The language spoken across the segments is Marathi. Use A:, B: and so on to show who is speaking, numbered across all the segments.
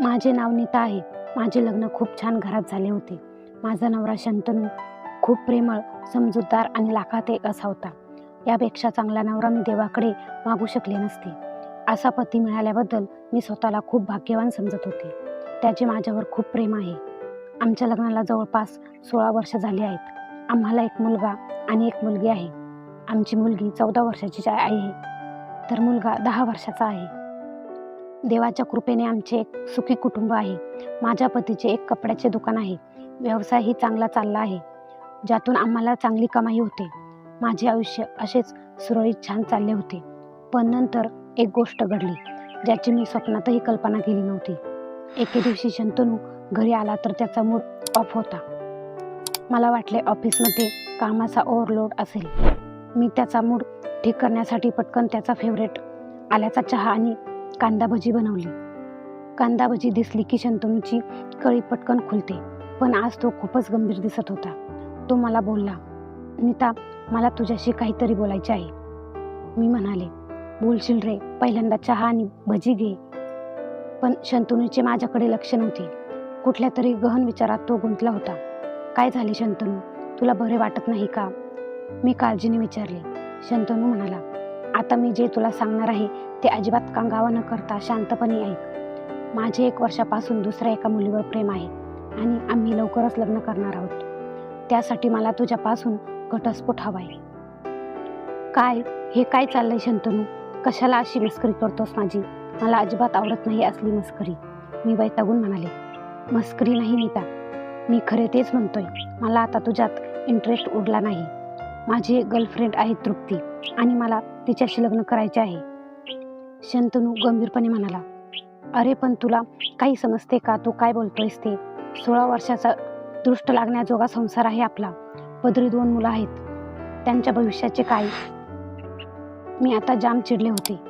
A: माझे नाव नीता आहे. माझे लग्न खूप छान घरात झाले होते. माझा नवरा शंतनू खूप प्रेमळ समजूतदार आणि लाखात एक असा होता. यापेक्षा चांगला नवरा मी देवाकडे मागू शकले नसते. असा पती मिळाल्याबद्दल मी स्वतःला खूप भाग्यवान समजत होते. त्याचे माझ्यावर खूप प्रेम आहे. आमच्या लग्नाला जवळपास सोळा वर्ष झाली आहेत. आम्हाला एक मुलगा आणि एक मुलगी आहे. आमची मुलगी चौदा वर्षाची आहे. तर मुलगा दहा वर्षाचा आहे. देवाच्या कृपेने आमचे एक सुखी कुटुंब आहे. माझ्या पतीचे एक कपड्याचे दुकान आहे. व्यवसायही चांगला चालला आहे. ज्यातून आम्हाला चांगली कमाई होते. माझे आयुष्य असेच सुरळीत छान चालले होते. पण नंतर एक गोष्ट घडली ज्याची मी स्वप्नातही कल्पना केली नव्हती. एके दिवशी शंतनू घरी आला तर त्याचा मूड ऑफ होता. मला वाटले ऑफिसमध्ये कामाचा ओव्हरलोड असेल. मी त्याचा मूड ठीक करण्यासाठी पटकन त्याचा फेवरेट आल्याचा चहा आणि कांदा भजी बनवली. कांदा भजी दिसली की शंतनूची कळी पटकन खुलते पण आज तो खूपच गंभीर दिसत होता. तो मला बोलला नीता मला तुझ्याशी काहीतरी बोलायचे आहे. मी म्हणाले बोलशील रे पहिल्यांदा चहा आणि भजी घे. पण शंतनूचे माझ्याकडे लक्ष नव्हते. कुठल्या तरी गहन विचारात तो गुंतला होता. काय झाले शंतनू? तुला बरे वाटत नाही का? मी काळजीने विचारले. शंतनू म्हणाला आता मी जे तुला सांगणार आहे ते अजिबात कांगावा न करता शांतपणे ऐक. माझे एक वर्षापासून दुसऱ्या एका मुलीवर प्रेम आहे आणि आम्ही लवकरच लग्न करणार आहोत. त्यासाठी मला तुझ्यापासून घटस्फोट हवा आहे काय? हे काय चाललंय शंतनू? कशाला अशी मस्करी करतोस माझी? मला अजिबात आवडत नाही असली मस्करी. मी वैतागून म्हणाले. मस्करी नाही नीता. मी खरे तेच म्हणतोय. मला आता तुझ्यात इंटरेस्ट उरला नाही. माझी एक गर्लफ्रेंड आहे तृप्ती. आणि मला तिच्याशी लग्न करायचे आहे. शंतनू गंभीरपणे म्हणाला अरे पण तुला काही समजते का? तू काय बोलतोयस ते? सोळा वर्षाचा दृष्ट लागण्याजोगा संसार आहे आपला. पदरी दोन मुलं आहेत. त्यांच्या भविष्याचे काय मी आता जाम चिडले होते.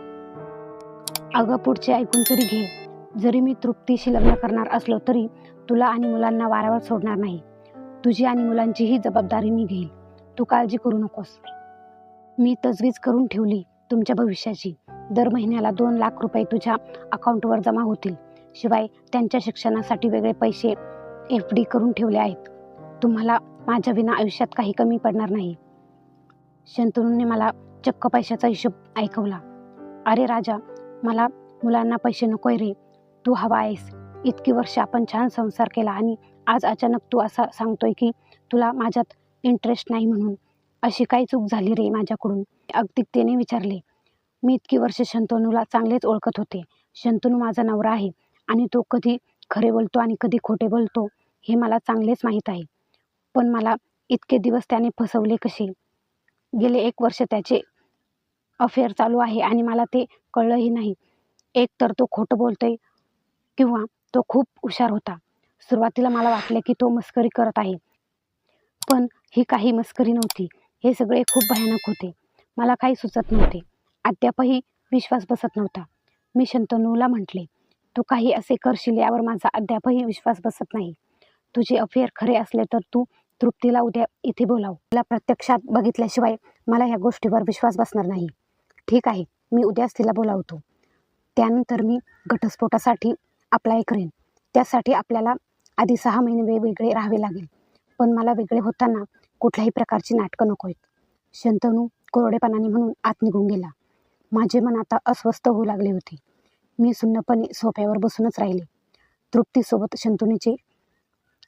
A: अगं पुढचे ऐकून तरी घे. जरी मी तृप्तीशी लग्न करणार असलो तरी तुला आणि मुलांना वाऱ्यावर सोडणार नाही. तुझी आणि मुलांचीही जबाबदारी मी घेईल. तू काळजी करू नकोस. मी तजवीज करून ठेवली तुमच्या भविष्याची. दर महिन्याला दोन लाख रुपये तुझ्या अकाउंटवर जमा होतील. शिवाय त्यांच्या शिक्षणासाठी वेगळे पैसे एफ डी करून ठेवले आहेत. तुम्हाला माझ्या विना आयुष्यात काही कमी पडणार नाही. शंतनूने मला चक्क पैशाचा हिशोब ऐकवला. अरे राजा मला मुलांना पैसे नकोय रे. तू हवा आहेस. इतकी वर्ष आपण छान संसार केला आणि आज अचानक तू असा सांगतोय की तुला माझ्यात इंटरेस्ट नाही म्हणून. अशी काही चूक झाली रे माझ्याकडून. अगतिकतेने विचारले मी इतकी वर्ष शंतनूला चांगलेच ओळखत होते. शंतनू माझा नवरा आहे आणि तो कधी खरे बोलतो आणि कधी खोटे बोलतो हे मला चांगलेच माहीत आहे. पण मला इतके दिवस त्याने फसवले कसे? गेले एक वर्ष त्याचे अफेअर चालू आहे आणि मला ते कळलंही नाही. एक तर तो खोटं बोलतोय किंवा तो खूप हुशार होता. सुरुवातीला मला वाटले की तो मस्करी करत आहे. पण ही काही मस्करी नव्हती. हे सगळे खूप भयानक होते. मला काही सुचत नव्हते. अद्यापही विश्वास बसत नव्हता. मी शंतनूला म्हटले तू काही असे करशील यावर माझा अद्यापही विश्वास बसत नाही. तुझे अफेअर खरे असले तर तू तृप्तीला उद्या इथे बोलाव. तिला प्रत्यक्षात बघितल्याशिवाय मला ह्या गोष्टीवर विश्वास बसणार नाही. ठीक आहे मी उद्याच तिला बोलावतो. त्यानंतर मी घटस्फोटासाठी अप्लाय करेन. त्यासाठी आपल्याला आधी सहा महिने वेगवेगळे राहावे लागेल. पण मला वेगळे होताना कुठल्याही प्रकारची नाटकं नको आहेत. शंतनू कोरडेपणाने म्हणून आत निघून गेला. माझे मन आता अस्वस्थ होऊ लागले होते. मी सुन्नपणे सोफ्यावर बसूनच राहिले. तृप्तीसोबत शंतनूचे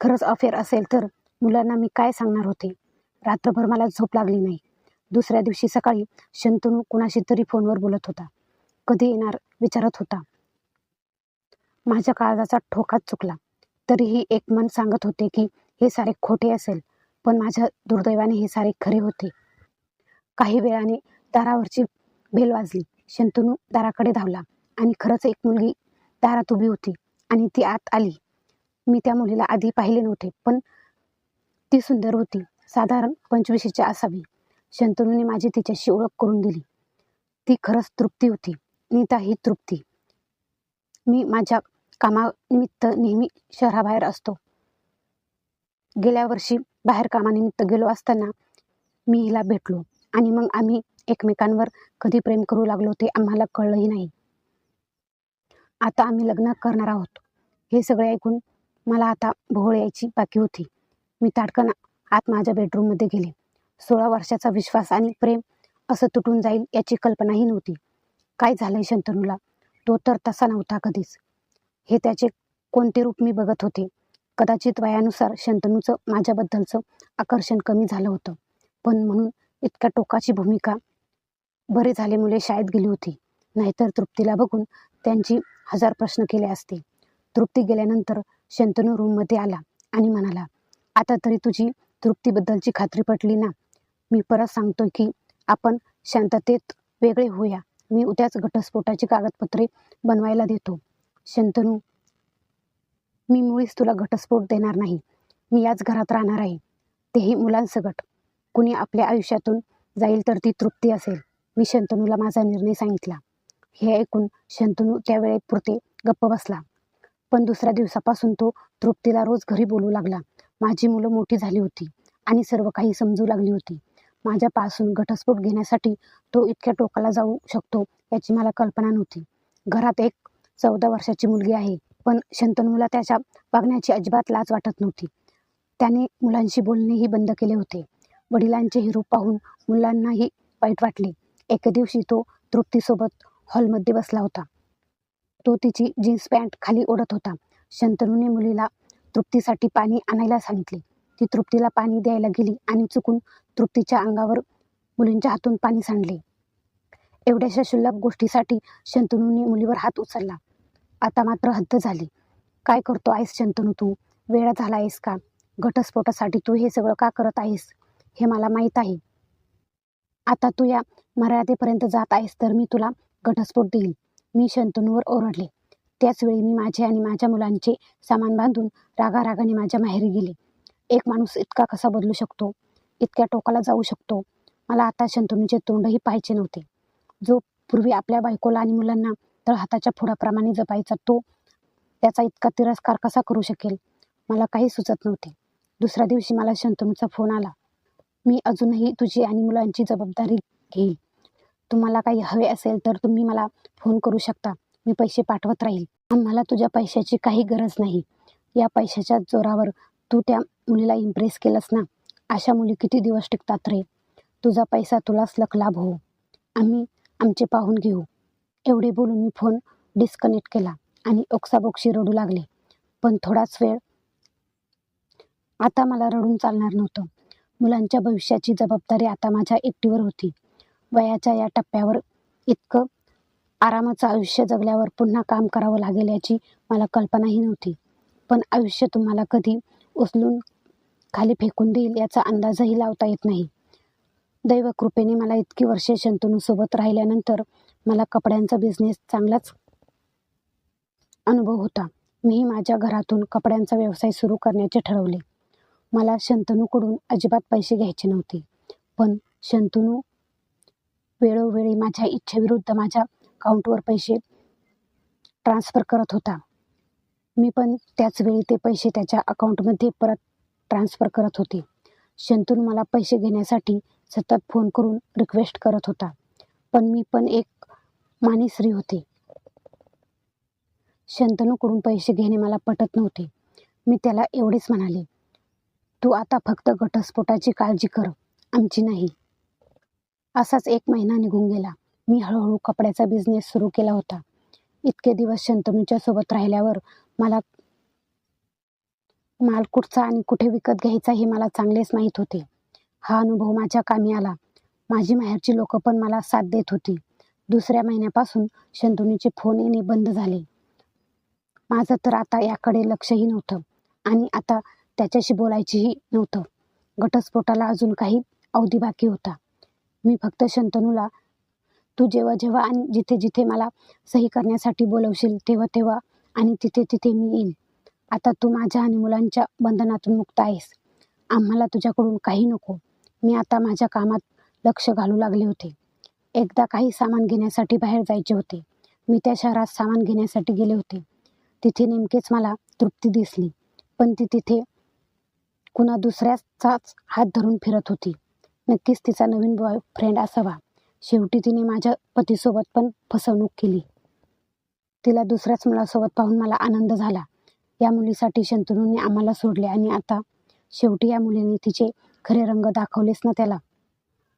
A: खरंच अफेअर असेल तर मुलांना मी काय सांगणार होते? रात्रभर मला झोप लागली नाही. दुसऱ्या दिवशी सकाळी शंतनू कुणाशी तरी फोनवर बोलत होता. कधी येणार विचारत होता. माझ्या काळजाचा ठोकाच चुकला. तरीही एक मन सांगत होते की हे सारे खोटे असेल. पण माझ्या दुर्दैवाने हे सारे खरे होते. काही वेळाने दारावरची बेल वाजली. शंतनू दाराकडे धावला आणि खरंच एक मुलगी दारात उभी होती आणि ती आत आली. मी त्या मुलीला आधी पाहिले नव्हते पण ती सुंदर होती. साधारण पंचवीशीच्या असावी. शंतनूने माझी तिच्याशी ओळख करून दिली. ती खरंच तृप्ती होती. नीता ही तृप्ती. मी माझ्या कामानिमित्त नेहमी शहराबाहेर असतो. गेल्या वर्षी बाहेर कामानिमित्त गेलो असताना मी हिला भेटलो. आणि मग आम्ही एकमेकांवर कधी प्रेम करू लागलो ते आम्हाला कळलंही नाही. आता आम्ही लग्न करणार आहोत. हे सगळे ऐकून मला आता भोवळ यायची बाकी होती. मी ताडकन आत माझ्या बेडरूममध्ये गेले. सोळा वर्षाचा विश्वास आणि प्रेम असं तुटून जाईल याची कल्पनाही नव्हती. काय झालंय शंतनूला? तो तर तसा नव्हता कधीच. हे त्याचे कोणते रूप मी बघत होते? कदाचित वयानुसार शंतनूचं माझ्याबद्दलचं आकर्षण कमी झालं होतं. पण म्हणून इतक्या टोकाची भूमिका बरे झाले मुले शाळेत गेली होती. नाहीतर तृप्तीला बघून त्यांची हजार प्रश्न केले असते. तृप्ती गेल्यानंतर शंतनू रूममध्ये आला आणि म्हणाला आता तरी तुझी तृप्तीबद्दलची खात्री पटली ना? मी परत सांगतोय की आपण शांततेत वेगळे होऊया. मी उद्याच घटस्फोटाची कागदपत्रे बनवायला देतो. शंतनू मी मुळीच तुला घटस्फोट देणार नाही. मी याच घरात राहणार आहे. तेही मुलांसकट. कुणी आपल्या आयुष्यातून जाईल तर ती तृप्ती असेल. मी शंतनूला माझा निर्णय सांगितला. हे ऐकून शंतनू त्या वेळेपुरते गप्प बसला. पण दुसऱ्या दिवसापासून तो तृप्तीला रोज घरी बोलू लागला. माझी मुलं मोठी झाली होती आणि सर्व काही समजू लागली होती. माझ्यापासून घटस्फोट घेण्यासाठी तो इतक्या टोकाला जाऊ शकतो याची मला कल्पना नव्हती. घरात एक चौदा वर्षाची मुलगी आहे. पण शंतनूला त्याच्या वागण्याची अजिबात लाज वाटत नव्हती. त्याने मुलांशी बोलणेही बंद केले होते. वडिलांचे हिरो रूप पाहून मुलांनाही वाईट वाटले. एके दिवशी तो तृप्तीसोबत हॉलमध्ये बसला होता. तो तिची जीन्स पॅन्ट खाली ओढत होता. शंतनूने मुलीला तृप्तीसाठी पाणी आणायला सांगितले. ती तृप्तीला पाणी द्यायला गेली आणि चुकून तृप्तीच्या अंगावर मुलींच्या हातून पाणी सांडले. एवढ्याशा क्षुल्लक गोष्टीसाठी शंतनूने मुलीवर हात उचलला. आता मात्र हद्द झाली. काय करतो आहेस शंतनू तू? वेळा झाला आहेस का? घटस्फोटासाठी तू हे सगळं का करत आहेस? हे मला माहीत आहे. आता तू या मर्यादेपर्यंत जात आहेस तर मी तुला घटस्फोट देईल. मी शंतनूवर ओरडले. त्याचवेळी मी माझे आणि माझ्या मुलांचे सामान बांधून रागारागाने माझ्या माहेरी गेले. एक माणूस इतका कसा बदलू शकतो? इतक्या टोकाला जाऊ शकतो? मला आता शंतनूचे तोंडही पाहायचे नव्हते. जो पूर्वी आपल्या बायकोला आणि मुलांना तळहाताच्या फोडाप्रमाणे जपायचा तो त्याचा इतका तिरस्कार कसा करू शकेल? मला काही सुचत नव्हते. दुसऱ्या दिवशी मला शंतनूचा फोन आला. मी अजूनही तुझी आणि मुलांची जबाबदारी घेईल तुम्हाला काही हवे असेल तर तुम्ही मला फोन करू शकता. मी पैसे पाठवत राहील. आम्हाला तुझ्या पैशाची काही गरज नाही. या पैशाच्या जोरावर तू त्या मुलीला इम्प्रेस केलंस ना? अशा मुली किती दिवस टिकतात रे? तुझा पैसा तुलाच लक लाभ हो. आम्ही आमचे पाहून घेऊ. एवढे बोलून मी फोन डिस्कनेक्ट केला आणि ओक्साबोक्शी रडू लागले. पण थोडाच वेळ आता मला रडून चालणार नव्हतं. मुलांच्या भविष्याची जबाबदारी आता माझ्या एकटीवर होती. वयाच्या या टप्प्यावर इतकं आरामाचं आयुष्य जगल्यावर पुन्हा काम करावं लागेल याची मला कल्पनाही नव्हती. पण आयुष्य तुम्हाला कधी उचलून खाली फेकून देईल याचा अंदाजही लावता येत नाही. दैवकृपेने मला इतकी वर्षे शंतनूसोबत राहिल्यानंतर मला कपड्यांचा बिझनेस चांगलाच अनुभव होता. मीही माझ्या घरातून कपड्यांचा व्यवसाय सुरू करण्याचे ठरवले. मला शंतनूकडून अजिबात पैसे घ्यायचे नव्हते. पण शंतनू वेळोवेळी माझ्या इच्छेविरुद्ध माझ्या अकाउंटवर पैसे ट्रान्स्फर करत होता. मी पण त्याचवेळी ते पैसे त्याच्या अकाउंटमध्ये परत ट्रान्स्फर करत होते. शंतनू मला पैसे घेण्यासाठी सतत फोन करून रिक्वेस्ट करत होता. पण मी पण एक मानिस्त्री होते. शंतनूकडून पैसे घेणे मला पटत नव्हते. मी त्याला एवढेच म्हणाले तू आता फक्त घटस्फोटाची काळजी कर आमची नाही. असाच एक महिना निघून गेला. मी हळूहळू कपड्याचा बिझनेस सुरू केला होता. इतके दिवस शंतनूच्या सोबत राहिल्यावर मला माल कुठचा आणि कुठे विकत घ्यायचा हे मला चांगलेच माहीत होते. हा अनुभव माझ्या कामी आला. माझी माहेरची लोक पण मला साथ देत होती. दुसऱ्या महिन्यापासून शंतनूचे फोन येणे बंद झाले. माझं तर आता याकडे लक्षही नव्हतं आणि आता त्याच्याशी बोलायचेही नव्हतं. घटस्फोटाला अजून काही अवधी बाकी होता. मी फक्त शंतनूला तू जेव्हा जेव्हा आणि जिथे जिथे मला सही करण्यासाठी बोलवशील तेव्हा तेव्हा आणि तिथे तिथे मी येईन. आता तू माझ्या आणि मुलांच्या बंधनातून मुक्त आहेस. आम्हाला तुझ्याकडून काही नको. मी आता माझ्या कामात लक्ष घालू लागले होते. एकदा काही सामान घेण्यासाठी बाहेर जायचे होते. मी त्या शहरात सामान घेण्यासाठी गेले होते. तिथे नेमकेच मला तृप्ती दिसली. पण ती तिथे कुणा दुसऱ्याचाच हात धरून फिरत होती. नक्कीच तिचा नवीन बॉयफ्रेंड असावा. शेवटी तिने माझ्या पतीसोबत पण फसवणूक केली. तिला दुसऱ्याच मुलासोबत पाहून मला आनंद झाला. या मुलीसाठी शंतनूने आम्हाला सोडले आणि आता शेवटी या मुलीने तिचे खरे रंग दाखवलेच ना त्याला.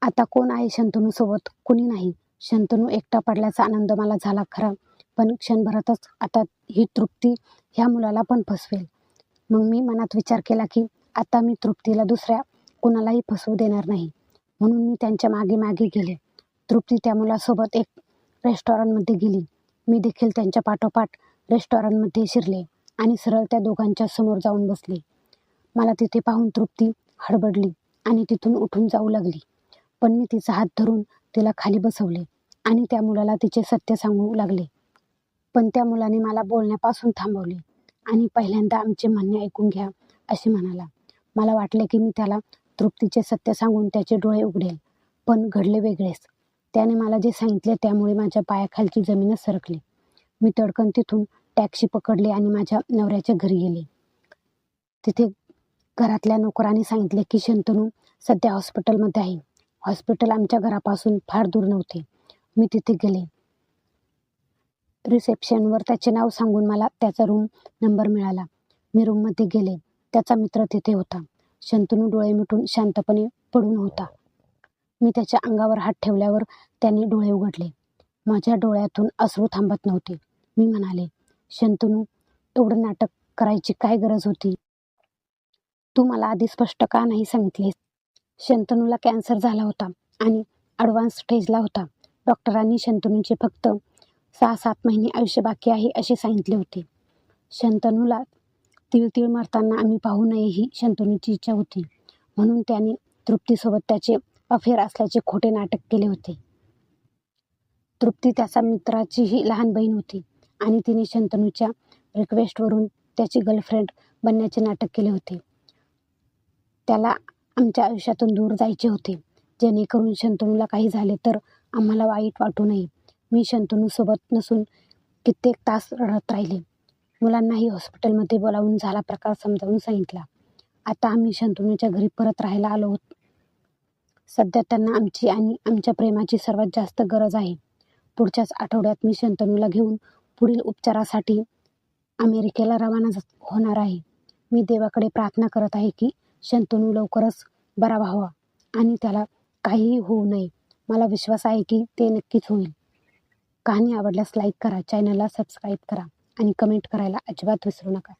A: आता कोण आहे शंतनू सोबत? कुणी नाही. शंतनू एकटा पडल्याचा आनंद मला झाला खरा. पण क्षणभरातच आता ही तृप्ती ह्या मुलाला पण फसवेल. मग मी मनात विचार केला की आता मी तृप्तीला दुसऱ्या कुणालाही फसवू देणार नाही. म्हणून मी त्यांच्या मागे मागे गेले. तृप्ती त्या मुलासोबत एक रेस्टॉरंटमध्ये गेली. मी देखील त्यांच्या पाठोपाठ रेस्टॉरंटमध्ये शिरले आणि सरळ त्या दोघांच्या समोर जाऊन बसले. मला तिथे पाहून तृप्ती हडबडली आणि तिथून उठून जाऊ लागली. पण मी तिचा हात धरून तिला खाली बसवले आणि त्या मुलाला तिचे सत्य सांगू लागले. पण त्या मुलाने मला बोलण्यापासून थांबवले आणि पहिल्यांदा आमचे म्हणणे ऐकून घ्या असे म्हणाला. मला वाटले की मी त्याला तृप्तीचे सत्य सांगून त्याचे डोळे उघडेल पण घडले वेगळेच. त्याने मला जे सांगितले त्यामुळे माझ्या पायाखालची जमीनच सरकली. मी तडकन तिथून टॅक्सी पकडली आणि माझ्या नवऱ्याच्या घरी गेले. तिथे घरातल्या नोकराने सांगितले की शंतनू सध्या हॉस्पिटलमध्ये आहे. हॉस्पिटल आमच्या घरापासून फार दूर नव्हते. मी तिथे गेले. रिसेप्शनवर त्याचे नाव सांगून मला त्याचा रूम नंबर मिळाला. मी रूममध्ये गेले. त्याचा मित्र तिथे होता. शंतनू डोळे मिटून शांतपणे पडून होता. मी त्याच्या अंगावर हात ठेवल्यावर त्याने डोळे उघडले. माझ्या डोळ्यातून अश्रू थांबत नव्हते. मी म्हणाले शंतनू एवढं नाटक करायची काय गरज होती? तू मला आधी स्पष्ट का नाही सांगितलेस? शंतनूला कॅन्सर झाला होता आणि ॲडव्हान्स स्टेजला होता. डॉक्टरांनी शंतनूचे फक्त सहा सात महिने आयुष्य बाकी आहे असे सांगितले होते. शंतनूला तिळतिळ मारताना आम्ही पाहू नये ही शंतनूची इच्छा होती. म्हणून त्याने तृप्तीसोबत त्याचे अफेअर असल्याचे खोटे नाटक केले होते. तृप्ती त्याचा मित्राचीही लहान बहीण होती आणि तिने शंतनूच्या रिक्वेस्टवरून त्याची गर्लफ्रेंड बनण्याचे नाटक केले होते. त्याला आमच्या आयुष्यातून दूर जायचे होते. जेणेकरून शंतनूला काही झाले तर आम्हाला वाईट वाटू नये. मी शंतनूसोबत नसून कित्येक तास रडत राहिले. मुलांनाही हॉस्पिटलमध्ये बोलावून झाला प्रकार समजावून सांगितला. आता आम्ही शंतनूच्या घरी परत राहायला आलो होत. सध्या त्यांना आमची आणि आमच्या प्रेमाची सर्वात जास्त गरज आहे. पुढच्याच आठवड्यात मी शंतनूला घेऊन पुढील उपचारासाठी अमेरिकेला रवाना होणार आहे. मी देवाकडे प्रार्थना करत आहे की शंतनू लवकरच बरा व्हावा आणि त्याला काहीही होऊ नये. मला विश्वास आहे की ते नक्कीच होईल. कहाणी आवडल्यास लाईक करा चॅनलला सबस्क्राईब करा आणि कमेंट करायला अजिबात विसरू नका.